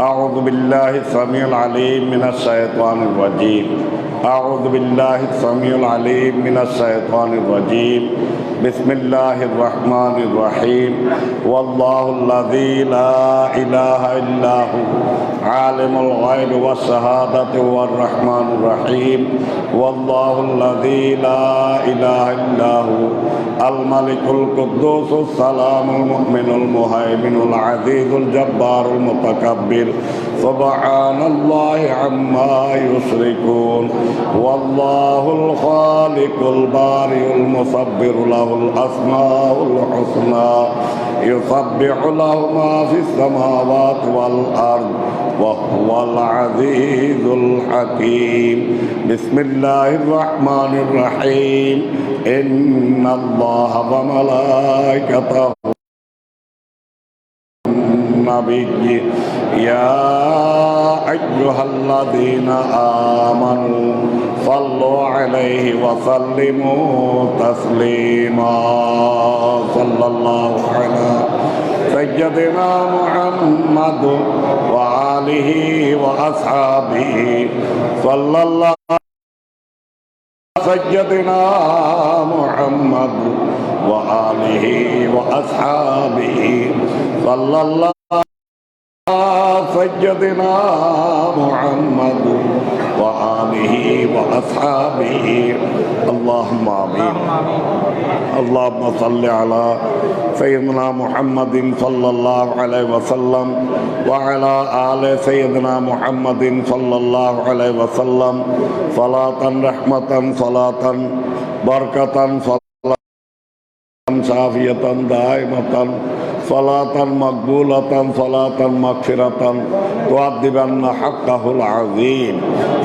أعوذ بالله السميع العليم من الشيطان الرجيم. أعوذ بالله السميع العليم من الشيطان الرجيم. بسم الله الرحمن الرحيم. والله الذي لا إله إلا هو عالم الغيب والشهادة هو الرحمن الرحيم. والله الذي لا إله إلا هو الملك القدوس السلام المؤمن المهيمن العزيز الجبار المتكبر. سبحان الله عما يشركون. والله الخالق البارئ المصبر له الأسماء الحسنى. يسبح له ما في السماوات والأرض. وهو العزيز الحكيم. بسم الله الرحمن الرحيم. إن الله وملائكته النبي يا أيها الذين آمنوا صلوا عليه وسلموا تسليما. صلى الله على سيدنا محمد وآله وأصحابه صلى الله سيدنا محمد وآله وأصحابه صلى الله سيدنا محمد وآله وأصحابه اللهم آمين. اللهم صل على سيدنا محمد صلى الله عليه وسلم وعلى آل سيدنا محمد صلى الله عليه وسلم. صلاة رحمة صلاة بركة صلاة شافية دائمة. صلاة مقبولة صلاة مغفرة. تؤدبن حقه العظيم.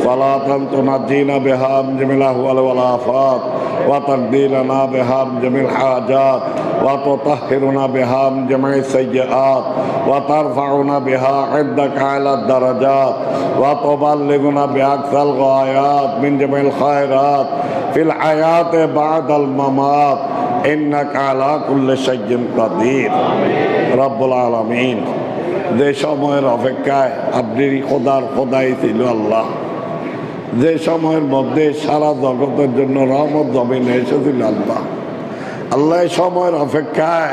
صلاة تنجينا بها من جميع الأهوال والآفات وتقضي لنا بها من جميع الحاجات وتطهرنا بها من جميع السيئات وترفعنا بها عندك على الدرجات وتبلغنا بأقصى الغايات من جميع الخيرات في الحياة بعد الممات. إنك على كل شيء قدير رب العالمين যে সময়ের অপেক্ষায় আপনি খোদার খোদাই ছিল আল্লাহ যে সময়ের মধ্যে সারা জগতের জন্য রহমত জমিনে এসেছিল আল্লাহ আল্লাহ এই সময়ের অপেক্ষায়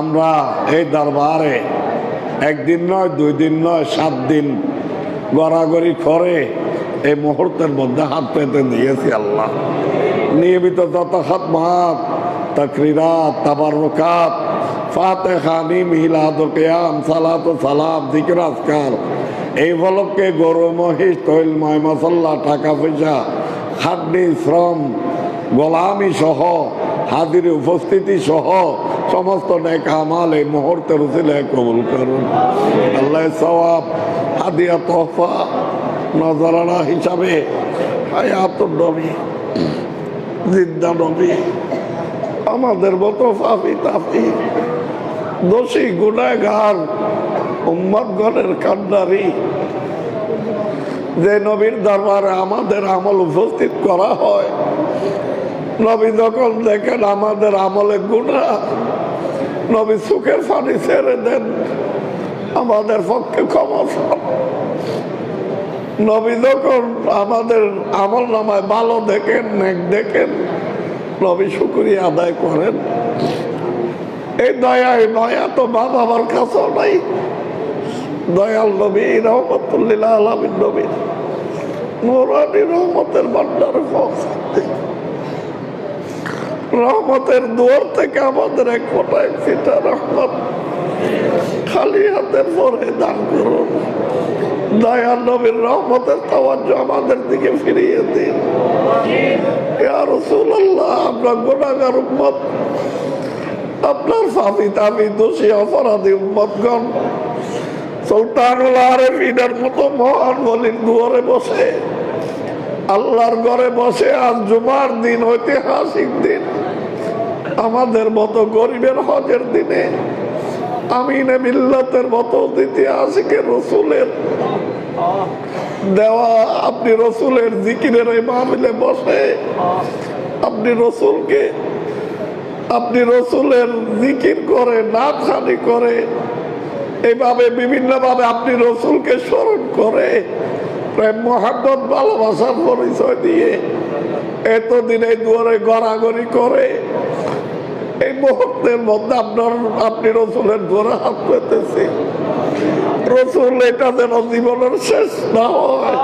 আমরা এই দরবারে একদিন নয় দুই দিন নয় সাত দিন গড়াগড়ি করে এই মুহূর্তের মধ্যে হাত পেতে দিয়েছি আল্লাহ নিয়মিত যত খাতমাত তকরিরাত তাবারুকাত ফাতেখানি মিলাদ সালাত সালাম জিকির আজকার। এই ফলককে গরু, মহিষ তৈলময় মশল্লা টাকা পয়সা, খাদ্যি, শ্রম, গোলামি সহ হাজির উপস্থিতি সহ সমস্ত নেক এই উচিলায় কবুল করুন। আল্লাহ সওয়াব, হাদিয়া, তোহফা, নজরানা হিসাবে হায়াতুর নবী, জিন্দা নবী আমাদের মতো ফাফি তাফি। দোষী গুণাগার উম্মত গণের কান্ডারি। যে নবীর দরবারে আমাদের আমল উপস্থিত করা হয়, নবী যখন দেখেন আমাদের আমলে গুণা নবী সুখের পানি ছেড়ে দেন, আমাদের পক্ষে ক্ষমা নবী যখন আমাদের আমল নামায় ভালো দেখেন, নেক দেখেন নবী শুক্রিয়া আদায় করেন। এই দয়া এই মায়া তো মা বাবার কাছেও নাই। দয়াল নবী রহমতুল্লিল্লাহ আলমিন নবী, নুরানি রহমতের ভান্ডার রহমতের দুয়ার থেকে আমাদের এক ফোটা ফিটা রহমত খালি হাতের পরে দান করুন। দয়াল নবীর রহমতের তাওয়াজ্জ আমাদের দিকে ফিরিয়ে দিন। আপনার মহান বসে, আল্লাহর ঘরে বসে আজ জুমার দিন, ঐতিহাসিক দিন। আমাদের মতো গরিবের হজের দিনে আমিনে মিল্লাতের মতো ঐতিহাসিকের রসুলের দেওয়া, আপনি রসুলের জিকিরের এই মাহফিলে বসে, আপনি রসুলকে, আপনি রসুলের জিকির করে নাচ খানি করে, এইভাবে বিভিন্নভাবে আপনি রসুলকে স্মরণ করে, প্রেম, মহাব্বত, ভালোবাসার পরিচয় দিয়ে এতদিন এই দুয়ারে গড়াগড়ি করে এই মুহূর্তের মধ্যে আপনার, আপনি রসুলের দুয়ারে হাত পেতেছি। রসুল এটা যেন জীবনের শেষ না হয়।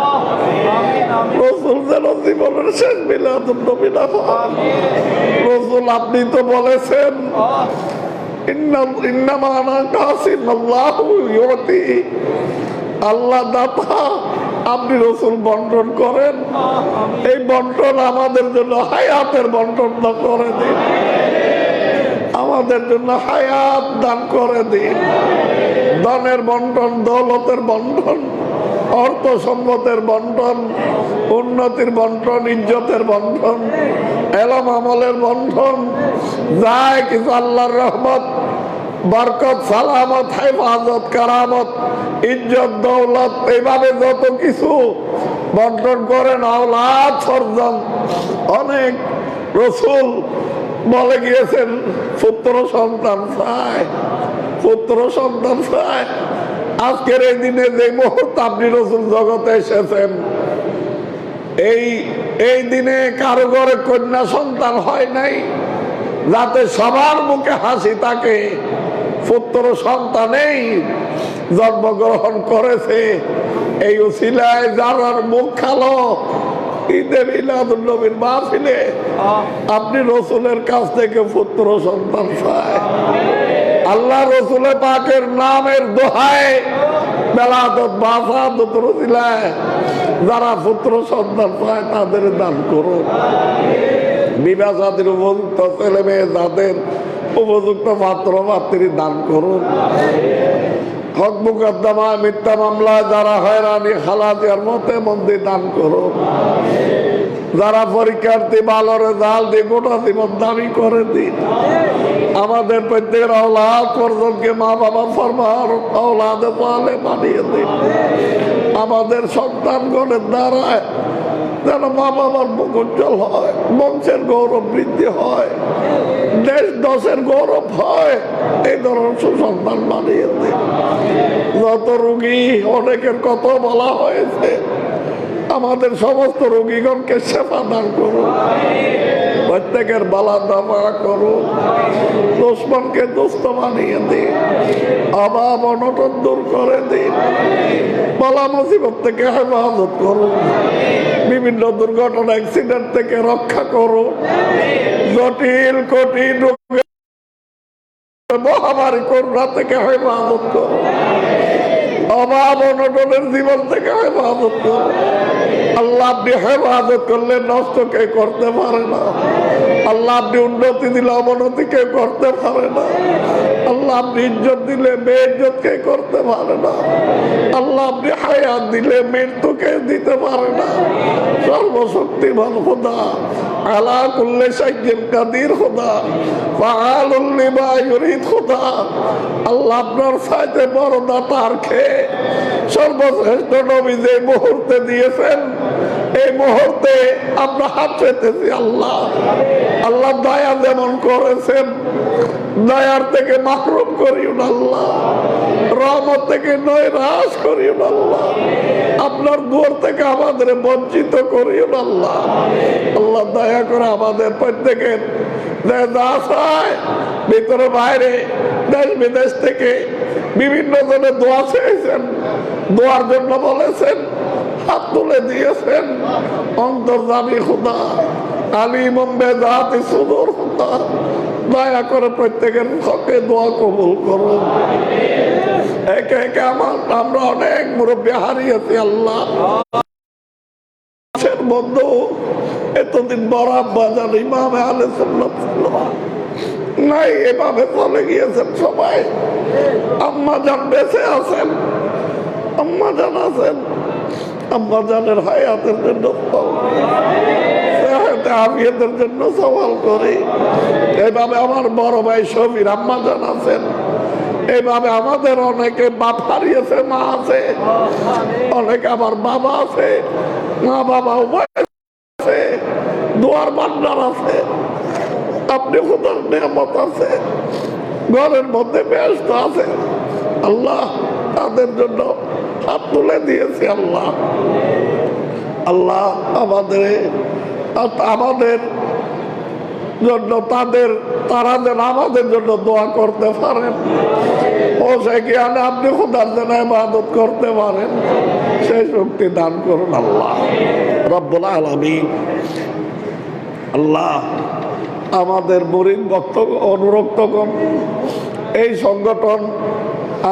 রসুল যেন জীবনের শেষ মিলাদুল নবী না হয়। রসুল আপনি তো বলেছেন। আল্লাহ দাতা, আপনি রসুল বন্টন করেন। এই বন্টন আমাদের জন্য হায়াতের বন্টন না করে দিন। আমাদের জন্য হায়াত দান করে দিন। ধনের বন্টন, দৌলতের বন্টন, অর্থ সম্পদের বন্টন, উন্নতির বন্টন, ইজ্জতের বন্টন, এলম আমলের বন্টন যায় কিছু আল্লাহর রহমত, বরকত, সালামত, হেফাজত, কারামত, ইজ্জত, দৌলত, এইভাবে যত কিছু বন্টন করেন সর্জন, অনেক রসুল বলে গিয়েছেন, পুত্র সন্তান চায় পুত্র সন্তান চায় আজকের এই দিনে যে মুহূর্তে আপনি রসুল জগতে এসেছেন, এই এই দিনে কারও ঘরে কন্যা সন্তান হয় নাই, যাতে সবার মুখে হাসি থাকে। পুত্র সন্তানেই জন্মগ্রহণ করেছে। এই উসিলায় যার মুখ খালো মাহফিলে আপনি রসুলের কাছ থেকে পুত্র সন্তান আল্লাহ রসুলের পাকের নামের দোহায় বেলাদত যারা পুত্র সন্তান পায় তাদের দান করুন। বিবাহ সাদীর উপযুক্ত ছেলে মেয়ে যাদের উপযুক্ত পাত্র পাত্রী দান করুন। হক মুকদ্দমা মিথ্যা মামলা, যারা হয়রানি খালাদিয়ার মতে মন্দির দান করুন যারা পরীক্ষার্থী ভালো রেজাল্ট দিয়ে গোটা জীবন দাবি করে দিন। আমাদের প্রত্যেকের অলাদ পর্যন্তকে মা বাবা ফরমার অলাদে পালে মানিয়ে দিন। আমাদের সন্তানগণের দ্বারায় যেন মা বাবার মুখ উজ্জ্বল হয়, বংশের গৌরব বৃদ্ধি হয়। দেশ দশের গৌরব হয়। এই ধরনের সুসন্তান বানিয়েছে। যত রুগী, অনেকের কত বলা হয়েছে। আমাদের সমস্ত রোগীগণকে সেবা দান করুন। প্রত্যেকের বালা দাবা করুন দুশ্মনকে দুস্থ বানিয়ে দিন। অভাব অনটন দূর করে দিন। বালা মুসিবত থেকে হেফাজত করুন বিভিন্ন দুর্ঘটনা অ্যাক্সিডেন্ট থেকে রক্ষা করুন জটিল, কঠিন মহামারী করোনা থেকে হেফাজত করুন অভাব অনটনের জীবন থেকে হেফাজত করুন আল্লাহ আপনি হেফাজত করলে নষ্ট কে করতে পারে না। আল্লাহ আপনি উন্নতি দিলে অবনতি কে করতে পারে না। আল্লাহ আপনি ইজ্জত দিলে বেইজ্জত কে করতে পারে না। আল্লাহ আপনি হায়াত দিলে মৃত্যু কে দিতে পারে না। সর্বশক্তিমান খোদা। আলা কুল্লে সাইকেল কাদির খোদা পাহাড়ি বা ইউরিদ খোদা আল্লাহ আপনার সাইতে বড় দাতার খেয়ে সর্বশ্রেষ্ঠ নবী যে মুহূর্তে দিয়েছেন, এই মুহূর্তে আমরা হাত পেতেছি আল্লাহ। আল্লাহ দয়া যেমন করেছেন দয়ার থেকে মাহরুম করিও না আল্লাহ। রহমত থেকে নয় রাস করিও না আল্লাহ। আপনার দুয়ার থেকে আমাদের বঞ্চিত করিও না আল্লাহ। আল্লাহ দয়া করে আমাদের প্রত্যেকের যে দাস হয় ভিতরে বাইরে, দেশ বিদেশ থেকে বিভিন্ন জনের দোয়া চেয়েছেন, দোয়ার জন্য বলেছেন, হাত তুলে দিয়েছেন। অন্তর্জামী খুদা আলী মুম্বে জাতি সুদূর খুদা দয়া করে প্রত্যেকের হকে দোয়া কবুল করুন একে একে আমার আমরা অনেক মুরব্বী হারিয়েছি, আল্লাহ। বন্ধু, এতদিন বরাব বাজার ইমামে আলে। নাই, এভাবে চলে গিয়েছেন সবাই। আম্মা যান বেঁচে আছেন, আম্মা জান আছেন। আম্মা জানের হায়াতের জন্য সেহাতে আমিয়াদের জন্য সওয়াল করি। এইভাবে আমার বড় ভাই সবির আম্মা জান আছেন। এইভাবে আমাদের অনেকে বাপ হারিয়েছে, মা আছে। অনেকে আমার বাবা আছে, মা বাবা আছে, দোয়ার বান্ডার আছে। আপনি খোদার নিয়ামত আছে, ঘরের মধ্যে ব্যস্ত আছে। আল্লাহ তাদের জন্য হাত তুলে দিয়েছে আল্লাহ। আল্লাহ আমাদের আমাদের জন্য, তাদের, তারা যেন আমাদের জন্য দোয়া করতে পারেন। ও সে জ্ঞানে আপনি খোদার যেন ইবাদত করতে পারেন। সেই শক্তি দান করুন আল্লাহ। রব্বুল আলমিন আল্লাহ আমাদের মরিন ভক্ত অনুরক্তগণ, এই সংগঠন,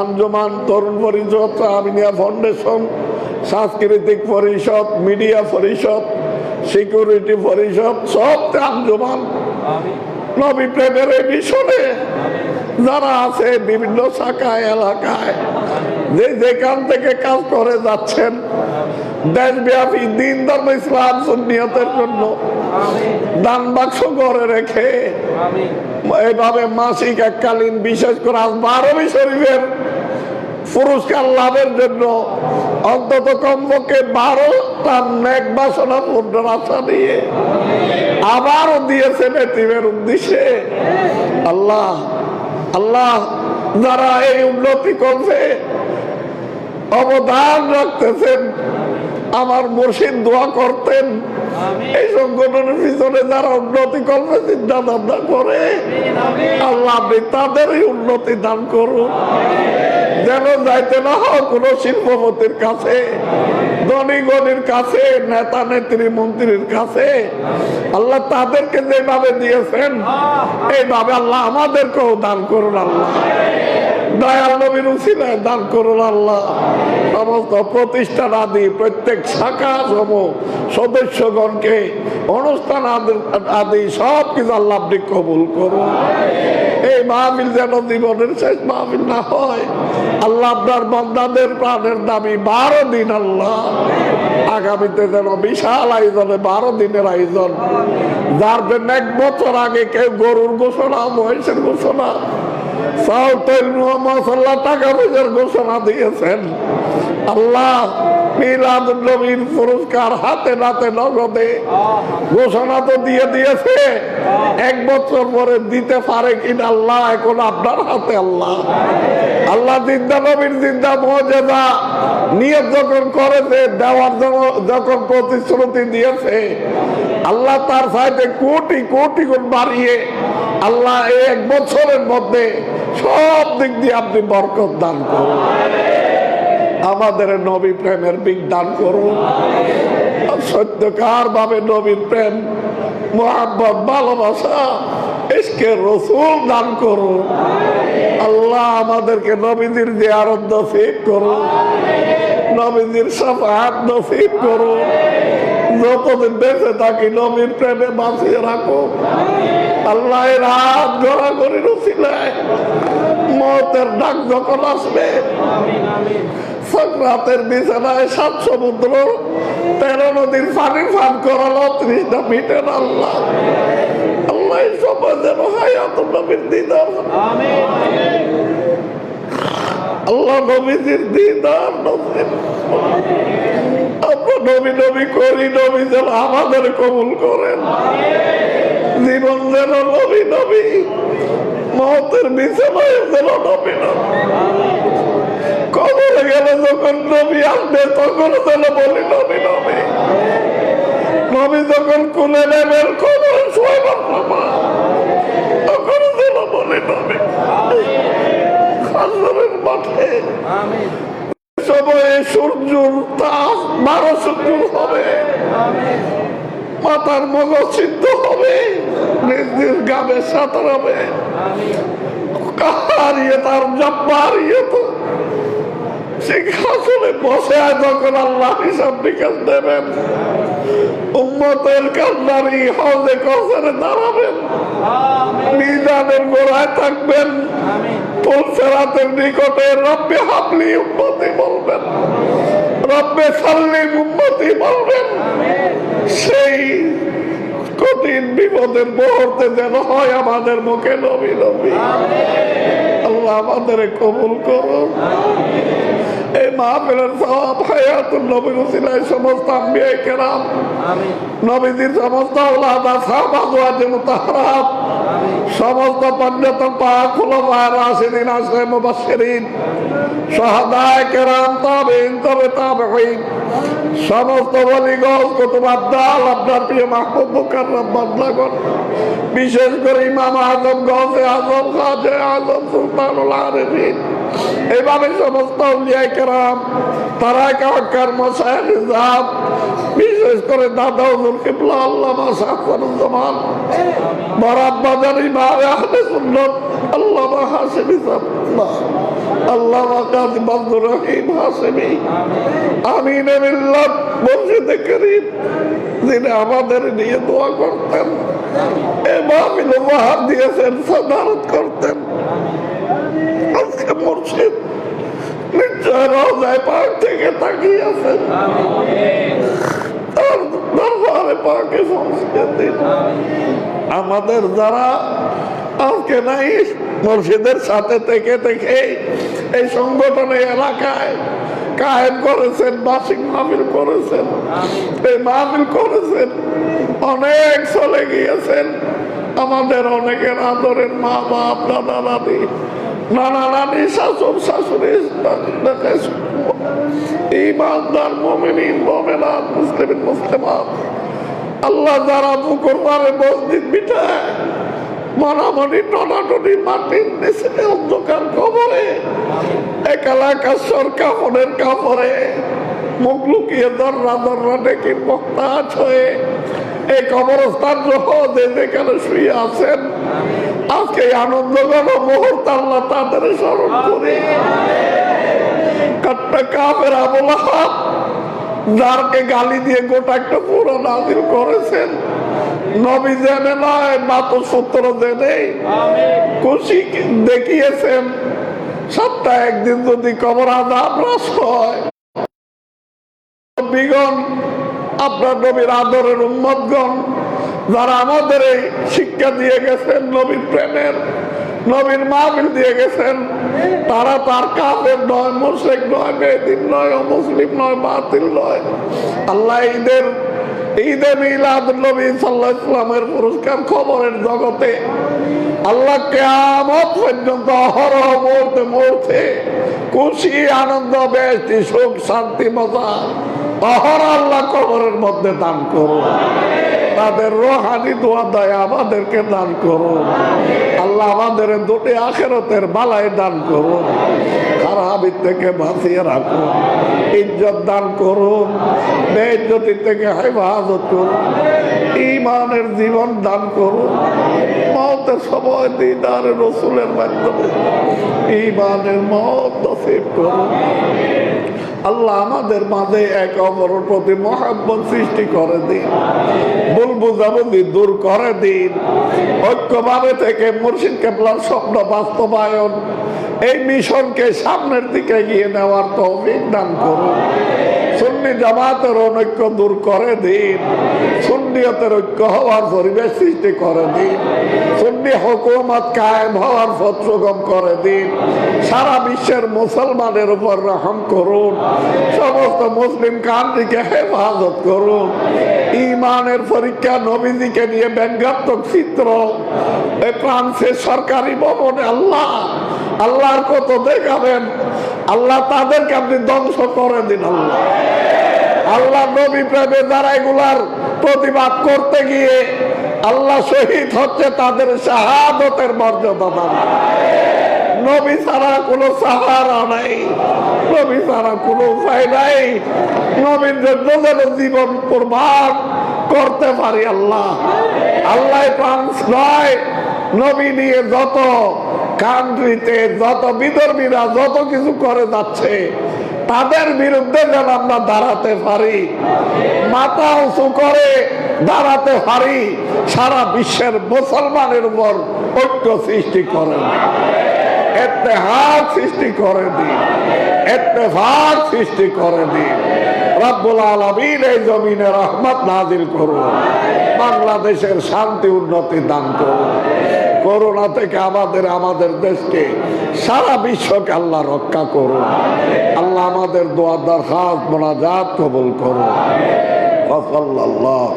আঞ্জমান তরুণ পরিষদ, আমিনিয়া ফাউন্ডেশন, সাংস্কৃতিক পরিষদ, মিডিয়া পরিষদ সিকিউরিটি পরিষদ সব আঞ্জমান নবী প্রেমের এই মিশনে যারা আছে বিভিন্ন শাখায়, এলাকায়, যে যেখান থেকে কাজ করে যাচ্ছেন, দেশব্যাপী দিন ধর্ম, ইসলাম, সুন্নিয়তের জন্য দান বাক্স করে রেখে এইভাবে মাসিক এককালীন বিশেষ করে আজ বারোই শরীফের পুরস্কার লাভের জন্য অন্তত কমপক্ষে বারোটা নেক বাসনা পূর্ণের আশা নিয়ে আবারও দিয়েছেন এতিমের উদ্দেশ্যে। আল্লাহ আল্লাহ যারা এই উন্নতি করছে অবদান রাখতেছেন আমার মুর্শিদ দোয়া করতেন। এই সংগঠনের পিছনে যারা উন্নতি করবে চিন্তা ভাবনা করে আল্লাহ আপনি তাদেরই উন্নতি দান করুন। যেন যাইতে না হয় কোন শিল্পপতির কাছে ধনী গণির কাছে, নেতা নেত্রী মন্ত্রীর কাছে। আল্লাহ তাদেরকে যেভাবে দিয়েছেন, এইভাবে আল্লাহ আমাদেরকেও দান করুন আল্লাহ। দান করুন আল্লাহ। সমস্ত প্রতিষ্ঠান আদি প্রত্যেক শাখা সম সদস্যগণকে অনুষ্ঠান আদি- সব কিছু আল্লাহ কবুল করুন। এই মাহবিল যেন জীবনের শেষ মাহবিল না হয়। আল্লাহ আপনার বন্দাদের প্রাণের দাবি, বারো দিন আল্লাহ। আগামীতে যেন বিশাল আয়োজনে, বারো দিনের আয়োজন। যার জন্য এক বছর আগে কেউ গরুর ঘোষণা মহেশের ঘোষণা তেল মশলা টাকা পয়সার ঘোষণা দিয়েছেন। আল্লাহ, মিলাদ নবীর পুরস্কার হাতে নাতে নগদে। ঘোষণা তো দিয়ে দিয়েছে, এক বছর পরে দিতে পারে কিনা আল্লাহ, এখন আপনার হাতে আল্লাহ। আল্লাহ জিন্দা নবীর জিন্দা মজেদা নিয়ত যখন করেছে, দেওয়ার যখন প্রতিশ্রুতি দিয়েছে, আল্লাহ তার সাইডে কোটি কোটি গুণ বাড়িয়ে আল্লাহ এক বছরের মধ্যে সব দিক দিয়ে আপনি বরকত দান করুন। আমাদের নবী প্রেমের বিজ্ঞান করুন। সত্যকার ভাবে নবী প্রেম মোহাম্মত ভালোবাসা ইসকে রসুল দান করুন। আল্লাহ আমাদেরকে নবীদের যে আনন্দ নসিব করুন। নবীদের সাফাহাত নসিব করুন। যতদিন বেঁচে থাকি, নবীর প্রেমে বাঁচিয়ে রাখো। আল্লাহ এর হাত গড়াগড়ি রুচিলায় মতের ডাক যখন আসবে, সক্রাতের বিছানায় সাত সমুদ্র, তেরো নদীর পানি পান করালো ত্রিশটা মিটেন আল্লাহ। আল্লাহ সময় যেন হায়াত নবীর দিদার। আল্লাহ নবীজির দিদার আমরা নবী নবী করি, নবী যেন আমাদের কবুল করেন। জীবন যেন নবী নবী, মহতের বিছানায় যেন নবী নবী। কবরে গেলে যখন নবী আসবে, তখন যেন বলি নবী নবী। নবী যখন কুলে নেবেন, কবর শোয়াবার তখন যেন বলি নবী। হাজরের মাঠে। সময়ে সূর্যর তাপ বারো সূর্য হবে। মাথার মগজ সিদ্ধ হবে। নিজ গাবে সাঁতার হবে। কাহারিয়ে তার জব্বারিয়ে তো সিংহাসনে বসে যখন আল্লাহ হিসাব নিকাশ দেবেন। উম্মতের কান্নারি হজে কসরে দাঁড়াবেন। মিজানের গোড়ায় থাকবেন। নিকটে রব্বে হাবলি উম্মতি বলবেন। রব্বে সাল্লিম উম্মতি বলবেন। সেই কঠিন বিপদের মুহূর্তে যেন হয় আমাদের মুখে নবী নবী। আল্লাহ আমাদের কবুল করুন। এই মাহফিলের সব হায়াতুল নবীর উসিলায় সমস্ত আম্বিয়াই কেরাম নবীজির সমস্ত আল্লাহ সাহাবাদ ওয়াজে মুতাহারাত সমস্ত হলো রাশিদিন আসলে মুবাসিরিন সহাদায় কেরাম তাবেইন তবে সমস্ত বলিগঞ্জ কুতুবাদ্দাল আপনার প্রিয় মাহবুব মুকাররম বান্দাগণ বিশেষ করে ইমাম আজম, গজে আজম, খাজে আজম, সুলতানুল আরেফিন এইভাবে সমস্ত কেরাম, তারা কাকার মশায় বিশেষ করে দাদা হুজুর কিবলা আল্লামা শাহজামান বরাদ বাজার ইমাম আহলে সাল্লাহ আল্লামা কাজী মসজিদে করিম, যিনি আমাদের নিয়ে দোয়া করতেন, এ মাহফিল উপহার দিয়েছেন, সাদারত করতেন। আজকে মুর্শিদ নিশ্চয় রোজায় পাক থেকে তাকিয়ে আছেন আমাদের যারা আজকে নাই, মসজিদের সাথে থেকে থেকে এই সংগঠনে এলাকায় কায়েম করেছেন বাসিক মাহফিল করেছেন, এই মাহফিল করেছেন, অনেক চলে গিয়েছেন। আমাদের অনেকের আদরের মা বাপ দাদা দাদি নানা নানি শাশুর শাশুড়ি ইমানদার, মমিনিন, মমেনাত মুসলিম মুসলিমাত। আল্লাহ যারা পুকুর পারে মসজিদ মনামনি টনাটনি, মাটির নিচে অন্ধকার কবরে এক এলাকা সরকার কাপড়ের কাপড়ে মুখ লুকিয়ে দররা দররা ডেকে মহতাজ হয়ে, এই কবরস্থান সহ যে যেখানে শুয়ে আছেন। আজকে এই আনন্দঘন মুহূর্ত আল্লাহ তাদের স্মরণ করে। কাটটা কাপের যারকে গালি দিয়ে গোটা একটা পুরো করেছেন। নবী জেনে নয় সূত্র জেনে খুশি দেখিয়েছেন, সপ্তাহে একদিন যদি কবর আদাব রস হয়। বিগণ আপনার নবীর আদরের উম্মতগণ যারা আমাদের এই শিক্ষা দিয়ে গেছেন, নবীর প্রেমের, নবীর মাহবিল দিয়ে গেছেন, তারা তার কাপের নয় মুশেক নয়, বেদিন নয় অমুসলিম নয়, বাতিল নয়। আল্লাহ ঈদের, ঈদে মিলাদ নবী সাল্লাহ ইসলামের পুরস্কার খবরের জগতে আল্লাহ কেমত পর্যন্ত অহরহ মুহূর্তে মুহূর্তে খুশি, আনন্দ, বেশি, সুখ, শান্তি, মজা অহর আল্লাহ কবরের মধ্যে দান করুন। তাদের রোহানি দোয়া দয়া, আমাদেরকে দান করুন। আল্লাহ আমাদের দুটি আখেরতের বালাই দান করুন। খারাপির থেকে বাঁচিয়ে রাখুন। ইজ্জত দান করুন। বেজ্জতি থেকে হেফাজত করুন। ইমানের জীবন দান করুন। মতের সময় দিদার রসুলের মাধ্যমে ইমানের মত নসিব করুন। আল্লাহ আমাদের মাঝে এক অপরের প্রতি মহাব্বত সৃষ্টি করে দিন। ভুল বুঝাবুঝি দূর করে দিন। ঐক্যভাবে থেকে মুর্শিদ কেবলার স্বপ্ন বাস্তবায়ন। এই মিশনকে সামনের দিকে গিয়ে নেওয়ার তৌফিক দান করুন। জামাতের অনৈক্য দূর করে দিন। সুন্নিয়তের ঐক্য হওয়ার পরিবেশ সৃষ্টি করে দিন। সুন্নি হুকুমত কায়েম হওয়ার পথ সুগম করে দিন। সারা বিশ্বের মুসলমানের উপর রহম করুন। সমস্ত মুসলিম কান্ট্রিকে হেফাজত করুন। ইমানের পরীক্ষা নবীজিকে নিয়ে ব্যঙ্গাত্মক চিত্র। এই ফ্রান্সের সরকারি ভবনে আল্লাহ, আল্লাহর কত দেখাবেন? আল্লাহ তাদেরকে আপনি ধ্বংস করে দিন, আল্লাহ। আল্লাহ নবী প্রেমে যারা এগুলার প্রতিবাদ করতে গিয়ে আল্লাহ শহীদ হচ্ছে তাদের শাহাদতের মর্যাদা দান। নবী ছাড়া কোনো সাহারা নাই। নবী ছাড়া কোনো উপায় নাই। নবীর জন্য যেন জীবন প্রমাণ করতে পারি আল্লাহ। আল্লাহ ফ্রান্স নয় নবী নিয়ে যত কান্ট্রিতে যত বিদর্মীরা যত কিছু করে যাচ্ছে তাদের বিরুদ্ধে যেন আমরা দাঁড়াতে পারি। মাথা উঁচু করে দাঁড়াতে পারি। সারা বিশ্বের মুসলমানের উপর ঐক্য সৃষ্টি করেন। সৃষ্টি করে সৃষ্টি করে জমিনে রহমত করুন। বাংলাদেশের শান্তি উন্নতি দান করুন। করোনা থেকে আমাদের আমাদের দেশকে সারা বিশ্বকে আল্লাহ রক্ষা করুন আল্লাহ আমাদের দোয়া দরখাস্ত মোনাজাত কবুল করুন وصلى الله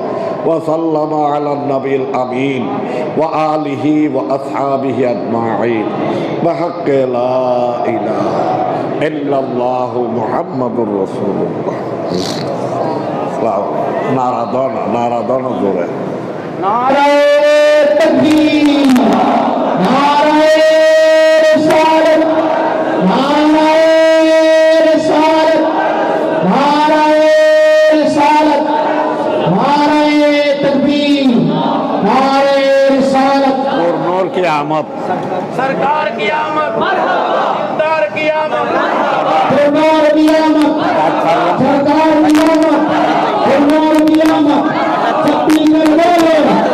وسلم على النبي الأمين وآله وأصحابه أجمعين بحق لا إله إلا الله محمد رسول الله নারাদনা নারাদনা জোরে নারায়ণ आमद सरकार की आमद सरकार की आमद सरकार की आमद सरकार की आमद सरकार की आमद Chhattisgarh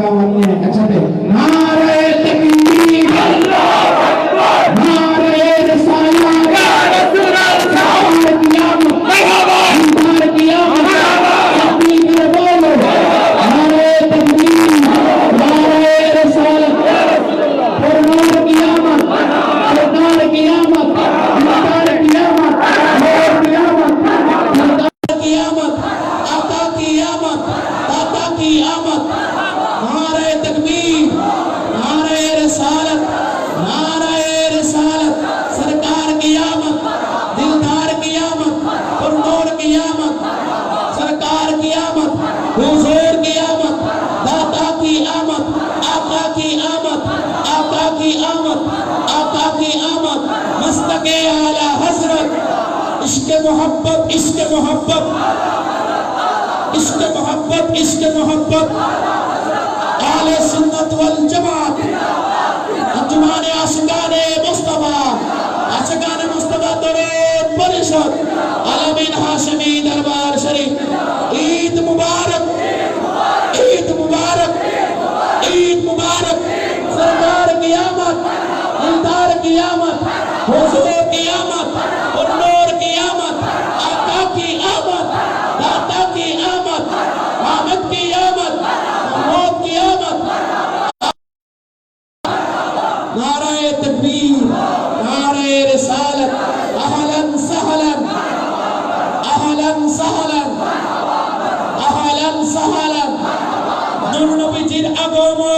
کے اعلیٰ حضرت عشق محبت عشق محبت عشق محبت عشق محبت اعلی سنت والجماعت انجمان عاشقان مصطفیٰ عاشقان مصطفیٰ درود پرشد، عالمین حاشمی دربار شریف Ahlan sahlan. Nur Nabiji'l agama.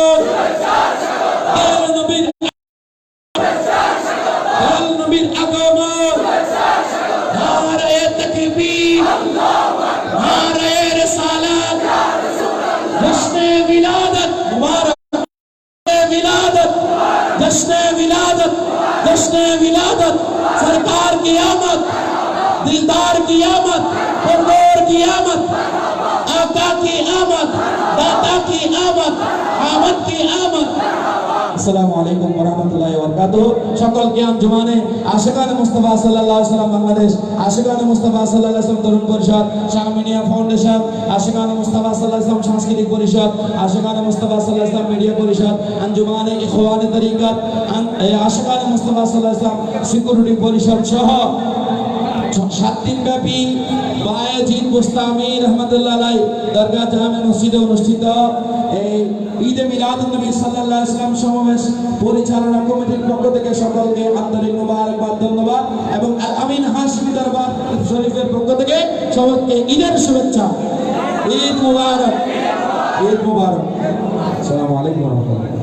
আসসালামু আলাইকুম ওরহামতুল্লাহি ওয়াবারাকাতুহু সকল জ্ঞান জমানে আশিকান মুস্তাফা আলাইহি সাল্লাম বাংলাদেশ, আশিকান মুস্তাফা আলাইহি সাল্লাম তরুণ পরিষদ শাহমিনিয়া ফাউন্ডেশন, আশিকান মুস্তাফা আলাইহি সাল্লাম সাংস্কৃতিক পরিষদ, আশিকান মুস্তাফা আলাইহি সাল্লাম মিডিয়া পরিষদ আঞ্জুমানে ইখওয়ানে তরিকত আশিকান মুস্তাফা আলাইহি সাল্লাম সিকিউরিটি পরিষদ সহ সাত দিন ব্যাপী বায়াজিদ মুস্তামি রহমতুল্লাহ আলাই দরগা জামে মসজিদে অনুষ্ঠিত এই ঈদে মিলাদুন নবী সাল্লাল্লাহু আলাইহি সাল্লাম সমাবেশ পরিচালনা কমিটির পক্ষ থেকে সকলকে আন্তরিক মোবারকবাদ ধন্যবাদ এবং আল আমিন হাশমি দরবার শরীফের পক্ষ থেকে সবাইকে ঈদের শুভেচ্ছা। ঈদ মুবারক। ঈদ মুবারক। আসসালামু আলাইকুম ওয়া রাহমাতুল্লাহ।